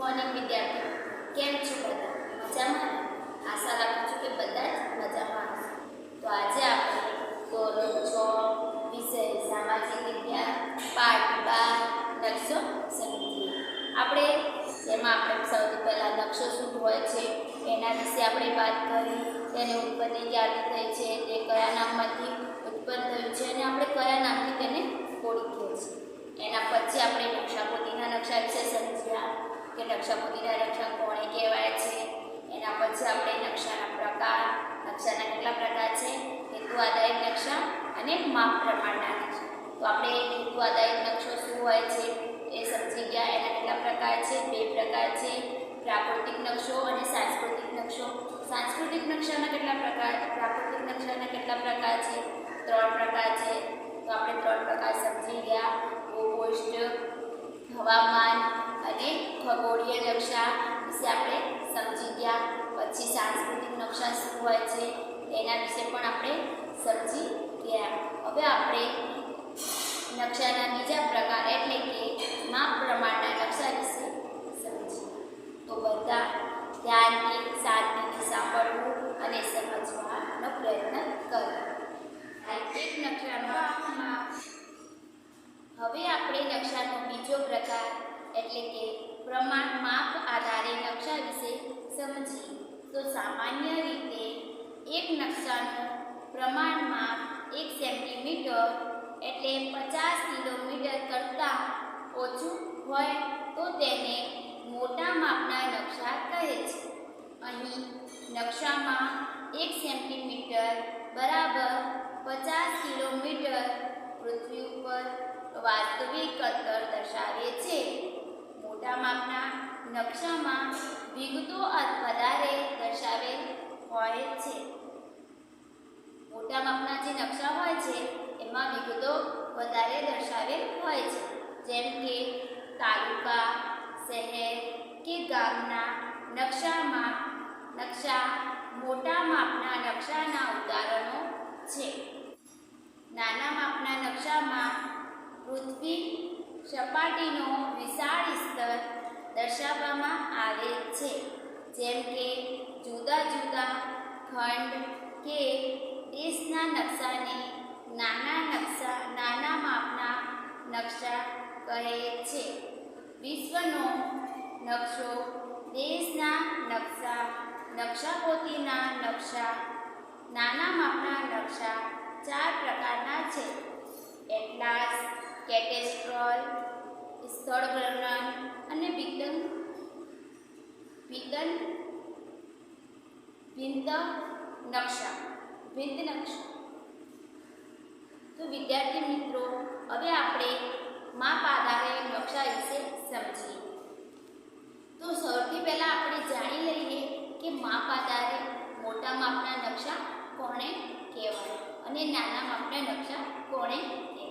Morning વિદ્યાર્થીઓ. કેમ છો બધા? મજામાં? આશા રાખું છું કે બધા જ મજામાં તો આજે આપણે ધોરણ છ વિષય સામાજિક વિજ્ઞાન પાઠ બાર નકશો સમજીએ. આપણે, જેમાં આપણે સૌથી પહેલાં નકશો શું હોય છે, એના વિશે આપણે વાત કરી, તેને ઉત્પત્તિ ક્યારથી થઈ છે, તે કયા નામમાંથી ઉત્પન્ન થયું છે, અને આપણે કયા નામથી તેને ઓળખીએ છીએ એના પછી આપણે નકશાપોતીના નકશા વિશે સમજ્યા. કે નકશાપોતીના રક્ષણ કોણે કહેવાય છે. એના પછી આપણે નકશાના પ્રકાર, નકશાના કેટલા પ્રકાર છે? હેતુ આધારિત નકશા અને માપ પ્રમાણના નકશા તો આપણે હેતુ આધારિત નકશો શું હોય છે? એ સમજી ગયા. એના કેટલા પ્રકાર છે? બે પ્રકાર છે. પ્રાકૃતિક નકશો અને સાંસ્કૃતિક નકશો. સાંસ્કૃતિક નકશાના કેટલા પ્રકાર, પ્રાકૃતિક નકશાના કેટલા પ્રકાર છે? ત્રણ પ્રકાર છે. તો આપણે ત્રણ પ્રકાર સમજી ગયા. વિશે આપણે સમજી ગયા. પછી સાંસ્કૃતિક નકશા શું હોય છે, એના વિશે પણ આપણે સમજી ગયા. હવે આપણે નકશાના બીજા પ્રકાર એટલે કે માપ પ્રમાણના નકશા વિશે સમજીએ. તો બધા ધ્યાનથી શાંતિથી સાંભળવું અને સમજવાનો પ્રયત્ન કરો એક નકશાનો માપ હવે આપણે નકશાનો બીજો પ્રકાર એટલે કે પ્રમાણ માપ આધારે નકશા વિશે સમજીએ. તો સામાન્ય રીતે એક નકશાનું પ્રમાણ માપ એક સેન્ટીમીટર એટલે પચાસ કિલોમીટર કરતાં ઓછું હોય તો તેને મોટા માપના નકશા કહે છે. અહીં નકશામાં એક સેન્ટીમીટર બરાબર પચાસ કિલોમીટર પૃથ્વી ઉપર વાસ્તવિક અંતર દર્શાવે છે. મોટા માપના નકશામાં વિગતો વધારે દર્શાવેલ હોય છે. મોટા માપના જે નકશા હોય છે, એમાં વિગતો વધારે દર્શાવેલ હોય છે. જેમ કે તાલુકા, શહેર કે ગામના નકશામાં નકશા મોટા માપના નકશાના ઉદાહરણો છે. નાના માપના નકશામાં સપાટીનો વિશાળ સ્તર દર્શાવવામાં આવે છે. જેમ કે જુદા જુદા ખંડ કે દેશના નકશાને નાના નકશા, નાના માપના નકશા કહે છે. વિશ્વનો નકશો દેશના નકશા નકશાપોતીના નકશા, નાના માપના નકશા ચાર પ્રકારના છે. એટલાસ કેટેસ્ટ્રોલ સ્થળ વર્ણન અને વિગન વિગન ભિંત નકશા ભિંત નકશા. તો વિદ્યાર્થી મિત્રો, હવે આપણે માપ આધારે નકશા વિશે સમજીએ. તો સૌથી પહેલાં આપણે જાણી લઈએ કે માપ આધારે મોટા માપના નકશા કોણે કહેવાય અને નાના માપના નકશા કોણે કહેવાય.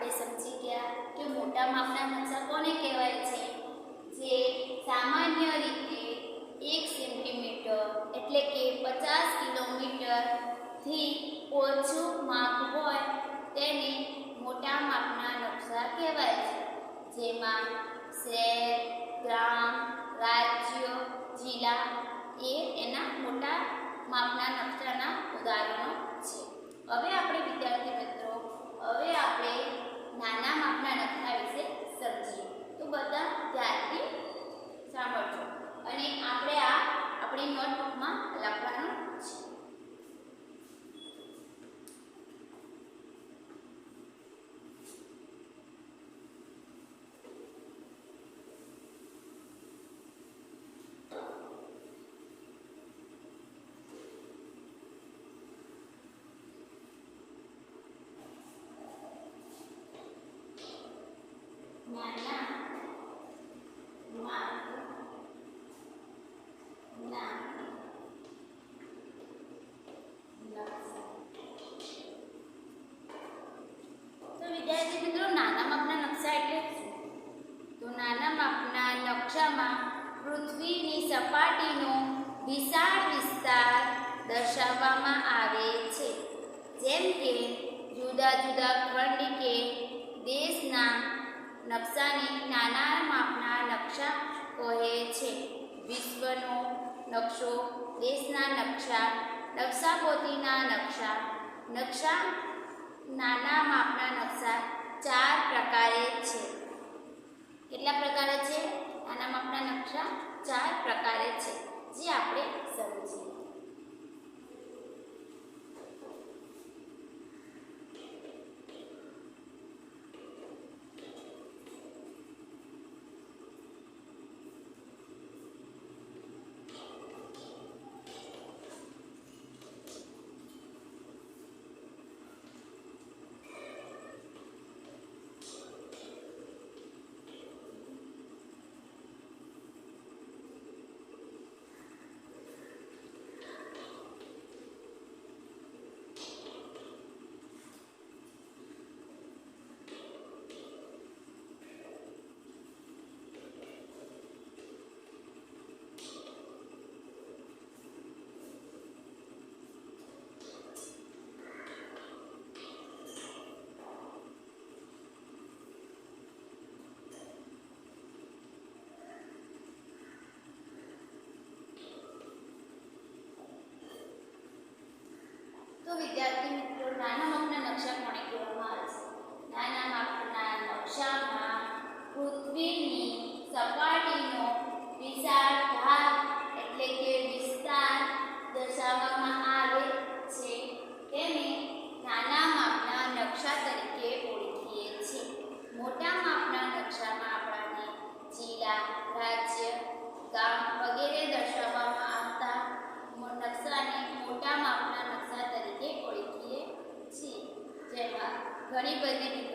આપણે સમજી ગયા કે મોટા માપના મરચા કોને કહેવાય છે? જે સામાન્ય રીતે એક સેન્ટીમીટર એટલે કે પચાસ કિલોમીટરથી ઓછું માપ હોય તેને મોટા માપના નકશા કહેવાય છે. જેમાં શહેર ગ્રામ રાજ્ય, જિલ્લા એ એના મોટા માપના નકશાના ઉદાહરણો છે. હવે આપણે વિદ્યાર્થી મિત્રો, હવે Nana. નકશાને નાના માપના નકશા કહે છે. વિશ્વનો નકશો, દેશના નકશા નકશાપોતીના નકશા નકશા નાના માપના નકશા ચાર પ્રકારે છે. કેટલા પ્રકારે છે? નાના માપના નકશા ચાર પ્રકારે છે. જે આપણે સમજીએ. તો વિદ્યાર્થી મિત્રો નાના મગના નકશા કોણે ગાંધી બને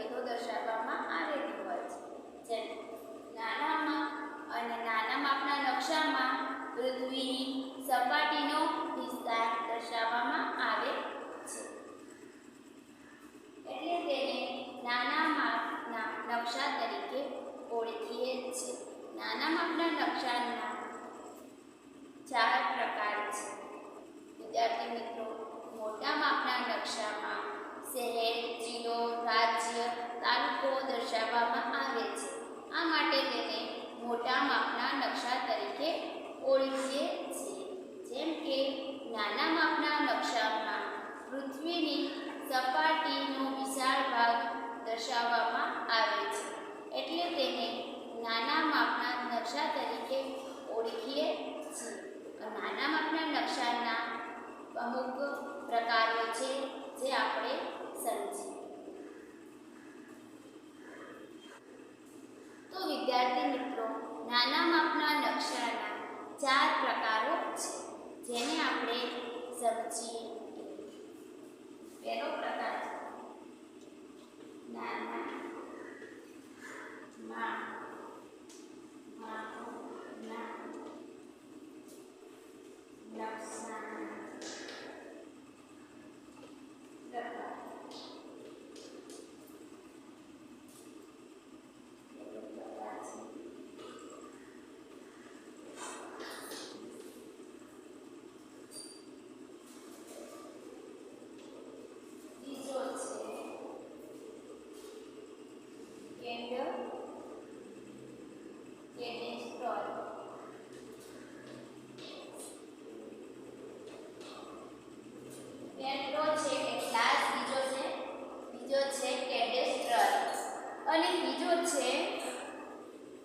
અને ત્રીજો છે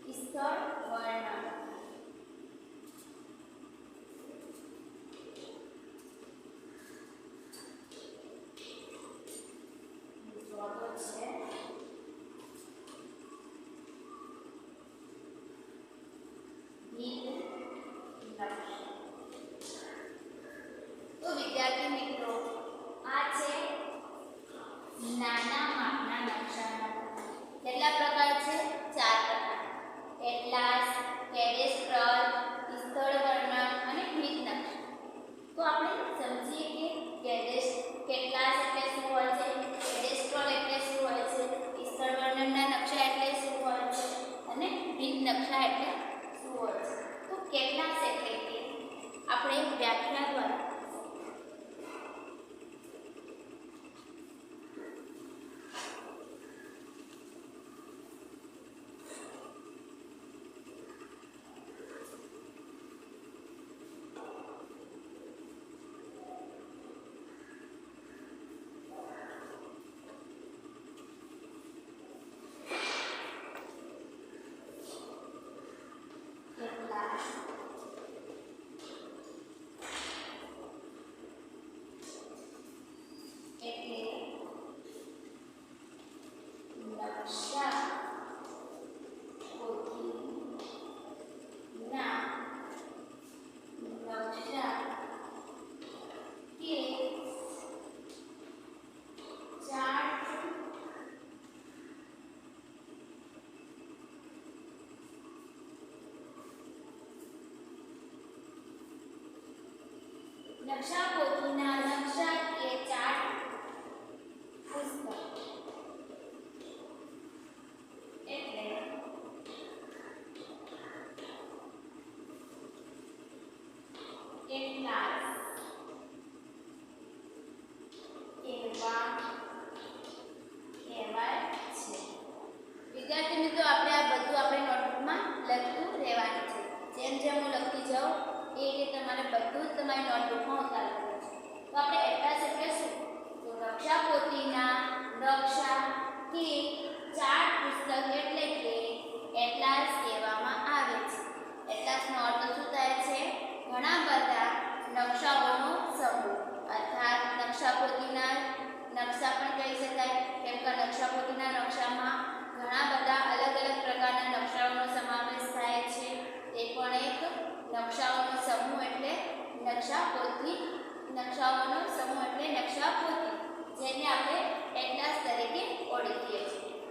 ઈશ્વર la. लक्षात होते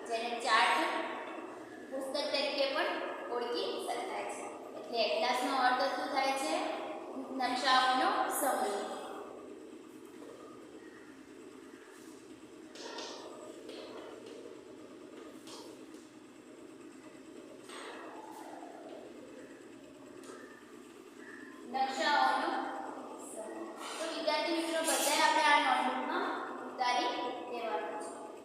જેને ચાર્ટ પુસ્તક તરીકે પણ ઓળખી શકાય છે. એટલે એટલાસનો અર્થ શું થાય છે? નકશાઓનો સમય